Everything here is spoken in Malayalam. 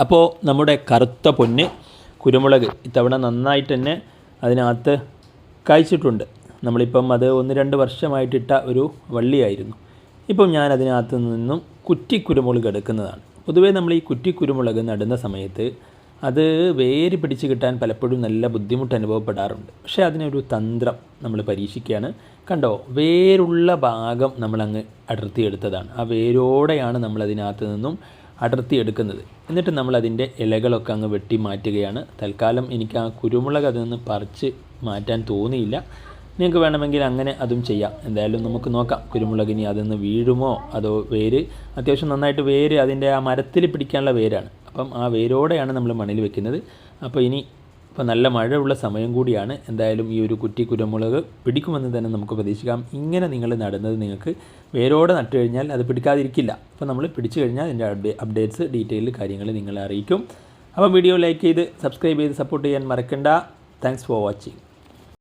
അപ്പോൾ നമ്മുടെ കറുത്ത പൊന്ന് കുരുമുളക് ഇത്തവണ നന്നായിട്ട് തന്നെ അതിനകത്ത് കായ്ച്ചിട്ടുണ്ട്. നമ്മളിപ്പം അത് ഒന്ന് രണ്ട് വർഷമായിട്ടിട്ട ഒരു വള്ളിയായിരുന്നു. ഇപ്പം ഞാൻ അതിനകത്ത് നിന്നും കുറ്റി കുരുമുളക് എടുക്കുന്നതാണ്. പൊതുവേ നമ്മൾ ഈ കുറ്റി കുരുമുളക് നടുന്ന സമയത്ത് അത് വേര് പിടിച്ച് കിട്ടാൻ പലപ്പോഴും നല്ല ബുദ്ധിമുട്ട് അനുഭവപ്പെടാറുണ്ട്. പക്ഷേ അതിനൊരു തന്ത്രം നമ്മൾ പരീക്ഷിക്കുകയാണ്. കണ്ടോ വേരുള്ള ഭാഗം നമ്മളങ്ങ് അടർത്തിയെടുത്തതാണ്. ആ വേരോടെയാണ് നമ്മൾ അതിനകത്ത് നിന്നും അടർത്തിയെടുക്കുന്നത് എന്നിട്ട് നമ്മൾ അതിന്റെ ഇലകളൊക്കെ അങ്ങ് വെട്ടി മാറ്റുകയാണ്. തൽക്കാലം എനിക്ക് ആ കുരുമുളക് അതിൽ നിന്ന് പറിച്ച് മാറ്റാൻ തോന്നിയില്ല. നിങ്ങൾക്ക് വേണമെങ്കിൽ അങ്ങനെ അതും ചെയ്യാം. എന്തായാലും നമുക്ക് നോക്കാം കുരുമുളകിനി അതൊന്ന് വീഴുമോ അതോ വേര്. അത്യാവശ്യം നന്നായിട്ട് വേര് അതിന്റെ ആ മരത്തിൽ പിടിക്കാനുള്ള വേരാണ്. അപ്പം ആ വേരോടെയാണ് നമ്മൾ മണ്ണിൽ വെക്കുന്നത്. അപ്പോൾ ഇനി ഇപ്പോൾ നല്ല മഴയുള്ള സമയം കൂടിയാണ്. എന്തായാലും ഈ ഒരു കുറ്റി കുരുമുളക് പിടിക്കുമെന്ന് തന്നെ നമുക്ക് പ്രതീക്ഷിക്കാം. ഇങ്ങനെ നിങ്ങൾ നടുന്നത് നിങ്ങൾക്ക് വേരോടെ നട്ടു കഴിഞ്ഞാൽ അത് പിടിക്കാതിരിക്കില്ല. അപ്പോൾ നമ്മൾ പിടിച്ചു കഴിഞ്ഞാൽ അതിന്റെ അപ്ഡേ അപ്ഡേറ്റ്സ് ഡീറ്റെയിൽ കാര്യങ്ങൾ നിങ്ങളെ അറിയിക്കും. അപ്പോൾ വീഡിയോ ലൈക്ക് ചെയ്ത് സബ്സ്ക്രൈബ് ചെയ്ത് സപ്പോർട്ട് ചെയ്യാൻ മറക്കണ്ട. Thanks for watching